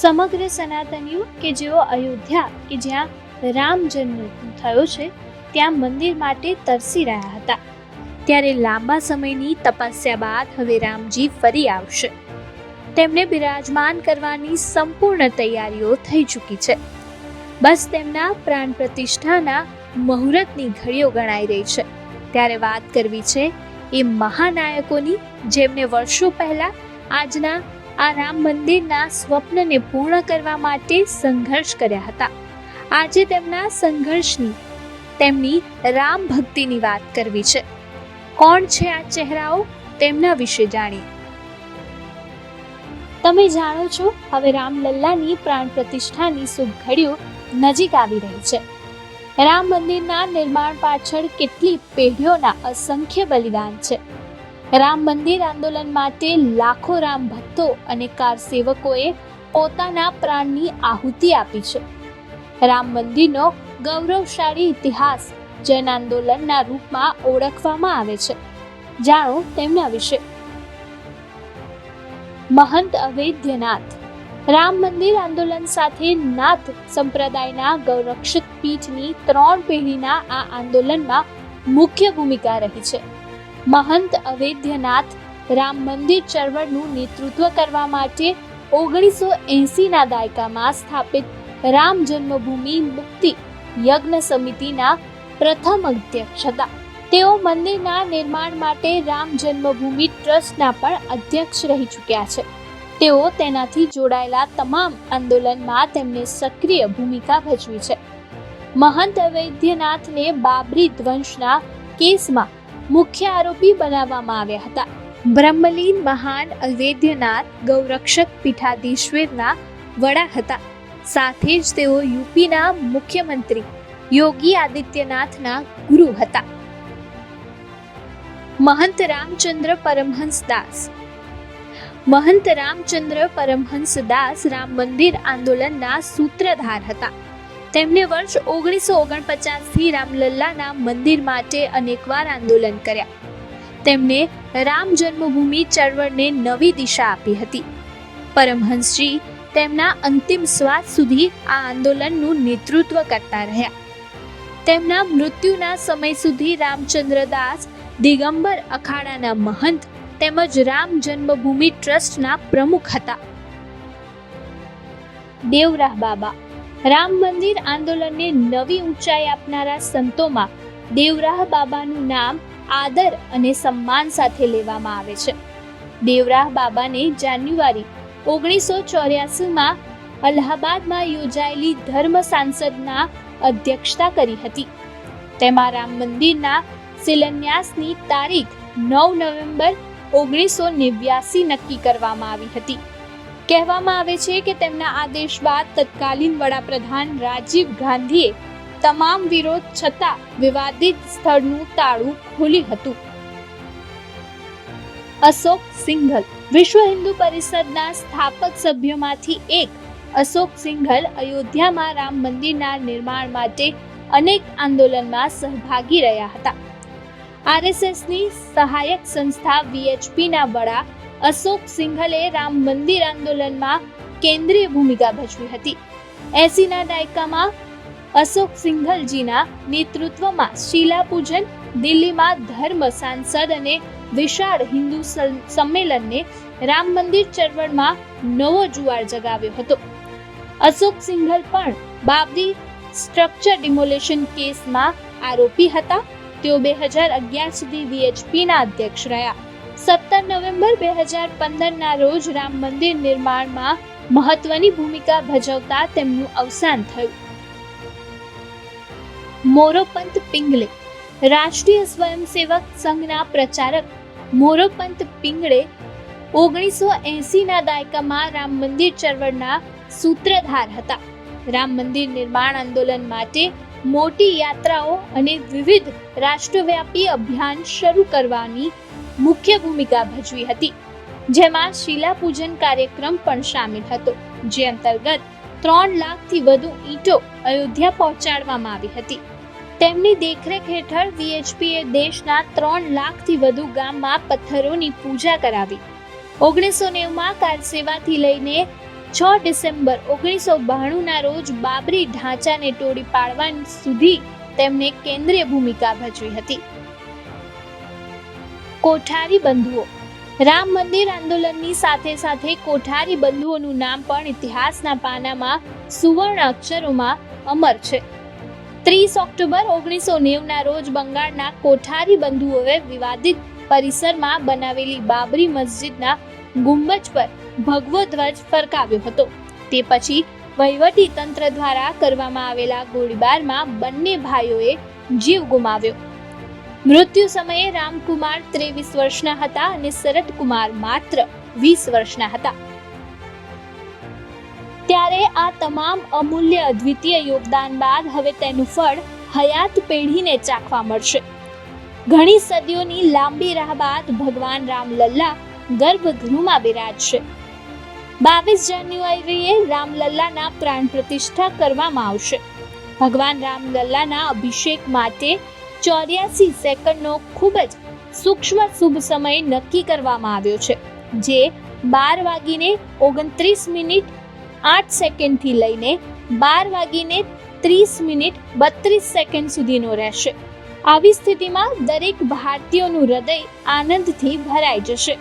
સમગ્ર સનાતનીઓ કે જેઓ અયોધ્યા કે જ્યાં રામ જન્મ થયો છે, ત્યાં મંદિર માટે તરસી રહ્યા હતા. ત્યારે લાંબા સમયની તપસ્યા બાદ હવે રામજી ફરી આવશે. તેમને બિરાજમાન કરવાની સંપૂર્ણ તૈયારીઓ થઈ ચૂકી છે. બસ તેમના પ્રાણ પ્રતિષ્ઠાના મુહૂર્તની ઘડીઓ ગણાઈ રહી છે. ત્યારે વાત કરવી છે એ મહાનાયકોની, જેમને વર્ષો પહેલા આજના આ રામ મંદિરના સ્વપ્નને પૂર્ણ કરવા માટે સંઘર્ષ કર્યા હતા. આજે તેમના સંઘર્ષની તેમની રામ ભક્તિની વાત કરવી છે. કોણ છે આ ચહેરાઓ તેમના વિશે જાણીએ. તમે જાણો છો, હવે રામલલ્લાની પ્રાણ પ્રતિષ્ઠાની શુભ ઘડીઓ નજીક આવી રહી છે. રામ મંદિરના નિર્માણ પાછળ કેટલી પેઢીઓના અસંખ્ય બલિદાન છે. રામ મંદિર આંદોલન માટે લાખો રામ ભક્તો અને કાર સેવકોએ પોતાના પ્રાણની આહુતિ આપી છે. રામ મંદિરનો ગૌરવશાળી ઇતિહાસ જન આંદોલનના રૂપમાં ઓળખવામાં આવે છે. જાણો તેમના વિશે. મહંત અવૈધ્યનાથ રામ મંદિર આંદોલન સાથે નાથ સંપ્રદાયના ગૌરક્ષિત પીઠની ત્રણ પેઢીના આ આંદોલનમાં મુખ્ય ભૂમિકા રહી છે. મહંત અવૈધ્યનાથ રામ મંદિર ચળવળનું નેતૃત્વ કરવા માટે ઓગણીસો એંસીના દાયકામાં સ્થાપિત રામ જન્મભૂમિ મુક્તિ યજ્ઞ સમિતિના પ્રથમ અધ્યક્ષ હતા. તેઓ મંદિરના નિર્માણ માટે રામ જન્મભૂમિ ટ્રસ્ટના પણ અધ્યક્ષ રહી ચૂક્યા છે. તેઓ તેનાથી જોડાયેલા તમામ આંદોલનમાં તેમને સક્રિય ભૂમિકા ભજવી છે. મહંત વૈદ્યનાથને બાબરી ધ્વંસના કેસમાં મુખ્ય આરોપી બનાવવામાં આવ્યા હતા. બ્રહ્મલીન મહાન અવૈધ્યનાથ ગૌરક્ષક પીઠાધીશ્વરના વડા હતા. સાથે જ તેઓ યુપીના મુખ્યમંત્રી યોગી આદિત્યનાથના ગુરુ હતા. મહંત રામચંદ્ર પરમહંસ દાસ. મહંત રામચંદ્ર પરમહંસ દાસ રામ મંદિર આંદોલનના સૂત્રધાર હતા. તેમણે વર્ષ ઓગણીસો ઓગણપચાસથી રામલલ્લાના મંદિર માટે અનેકવાર આંદોલન કર્યા. તેમણે રામ જન્મભૂમિ ચળવળને નવી દિશા આપી હતી. પરમહંસજી તેમના અંતિમ શ્વાસ સુધી આ આંદોલનનું નેતૃત્વ કરતા રહ્યા. તેમના મૃત્યુના સમય સુધી રામચંદ્રદાસ દિગંબર અખાડાના મહંત તેમજ રામ જન્મભૂમિ ટ્રસ્ટના પ્રમુખ હતા. દેવરાહ બાબા રામ મંદિર આંદોલનને નવી ઊંચાઈ આપનારા સંતોમાં દેવરાહ બાબાનું નામ, આદર અને સન્માન સાથે લેવામાં આવે છે. દેવરાહ બાબાને જાન્યુઆરી ઓગણીસો ચોર્યાસીમાં અલ્હાબાદમાં યોજાયેલી ધર્મ સાંસદના અધ્યક્ષતા કરી હતી. તેમાં રામ મંદિરના શિલાન્યાસની તારીખ નવ નવેમ્બર ઓગણીસો નેવ્યાસી નક્કી કરવામાં આવી હતી. કહેવામાં આવે છે કે તેમના આદેશ બાદ તત્કાલીન વડાપ્રધાન રાજીવ ગાંધીએ તમામ વિરોધ છતાં વિવાદિત સ્થળનું તાળું ખોલ્યું હતું. અશોક સિંઘલ વિશ્વ હિન્દુ પરિષદના સ્થાપક સભ્યોમાંથી એક. અશોક સિંઘલ અયોધ્યામાં રામ મંદિરના નિર્માણ માટે અનેક આંદોલનમાં સહભાગી રહ્યા હતા. આરએસએસની સહાયક સંસ્થા વીએચપીના વડા અશોક સિંઘલે રામ મંદિર આંદોલનમાં કેન્દ્રીય ભૂમિકા ભજવી હતી. એસીના દાયકામાં અશોક સિંઘલજીના નેતૃત્વમાં શિલા પૂજન દિલ્હીમાં ધર્મ સાંસદ અને વિશાળ હિન્દુ સંમેલનને રામ મંદિર ચળવળમાં નવો જુવાળ જગાવ્યો હતો. અશોક સિંઘલ પણ બાબરી સ્ટ્રક્ચર ડિમોલેશન કેસમાં આરોપી હતા. તેઓ બે હજાર અગિયાર સુધી વીએચપીના અધ્યક્ષ રહ્યા. સત્તર નવેમ્બર બે હજાર પંદરના રોજ રામ મંદિર નિર્માણમાં મહત્વની ભૂમિકા ભજવતા તેમનું અવસાન થયું. મોરોપંત પિંગલે રાષ્ટ્રીય સ્વયંસેવક સંઘના પ્રચારક મોરોપંત પિંગળે ઓગણીસો એંસીના દાયકામાં રામ મંદિર ચળવળના સૂત્રધાર હતા. રામ મંદિર નિર્માણ આંદોલન માટે મોટી યાત્રાઓ અને વિવિધ રાષ્ટ્રવ્યાપી અભિયાન શરૂ કરવાની મુખ્ય ભૂમિકા ભજવી હતી. જેમાં શિલાપૂજન કાર્યક્રમ પણ સામેલ હતો, જે અંતર્ગત ત્રણ લાખથી વધુ ઈંટો અયોધ્યા પહોંચાડવામાં આવી હતી. તેમની દેખરેખ હેઠળ વીએચપીએ દેશના ત્રણ લાખથી વધુ ગામમાં પથ્થરોની પૂજા કરાવી. ઓગણીસો નેવમાં કાર સેવાથી લઈને છ ડિસેમ્બર ઓગણીસો બાણુંના રોજ બાબરી ઢાંચાને તોડી પાડવા સુધી તેમણે કેન્દ્રીય ભૂમિકા ભજવી હતી. કોઠારી બંધુઓ. રામ મંદિર આંદોલનની સાથે સાથે કોઠારી બંધુઓનું નામ પણ ઇતિહાસના પાનામાં સુવર્ણ અક્ષરોમાં અમર છે. ત્રીસ ઓક્ટોબર ઓગણીસો નેવના રોજ બંગાળના કોઠારી બંધુઓએ વિવાદિત પરિસરમાં બનાવેલી બાબરી મસ્જિદના ગુંબજ પર ભગવો ધ્વજ ફરકાવ્યો હતો. તે પછી વહીવટી તંત્ર દ્વારા કરવામાં આવેલા ગોળીબારમાં બંને ભાઈઓએ જીવ ગુમાવ્યો. મૃત્યુ સમયે રામકુમાર ત્રેવીસ વર્ષના હતા અને શરદકુમાર માત્ર વીસ વર્ષના હતા. ત્યારે આ તમામ અમૂલ્ય અદ્વિતીય યોગદાન બાદ હવે તેનું ફળ હયાત પેઢીને ચાખવા મળશે. ઘણી સદીઓની લાંબી રાહ બાદ ભગવાન રામલલ્લા ગર્ભગૃહમાં બિરાજશે. બાવીસ જાન્યુઆરીએ રામલલ્લાના પ્રાણ પ્રતિષ્ઠા કરવામાં આવશે. ભગવાન રામલલ્લાના અભિષેક માટે ચોર્યાસી સેકન્ડનો ખૂબ જ સૂક્ષ્મ શુભ સમય નક્કી કરવામાં આવ્યો છે, જે બાર વાગીને ઓગણત્રીસ મિનિટ આઠ સેકન્ડથી લઈને બાર વાગીને ત્રીસ મિનિટ બત્રીસ સેકન્ડ સુધીનો રહેશે. આવી સ્થિતિમાં દરેક ભારતીયોનું હૃદય આનંદથી ભરાઈ જશે.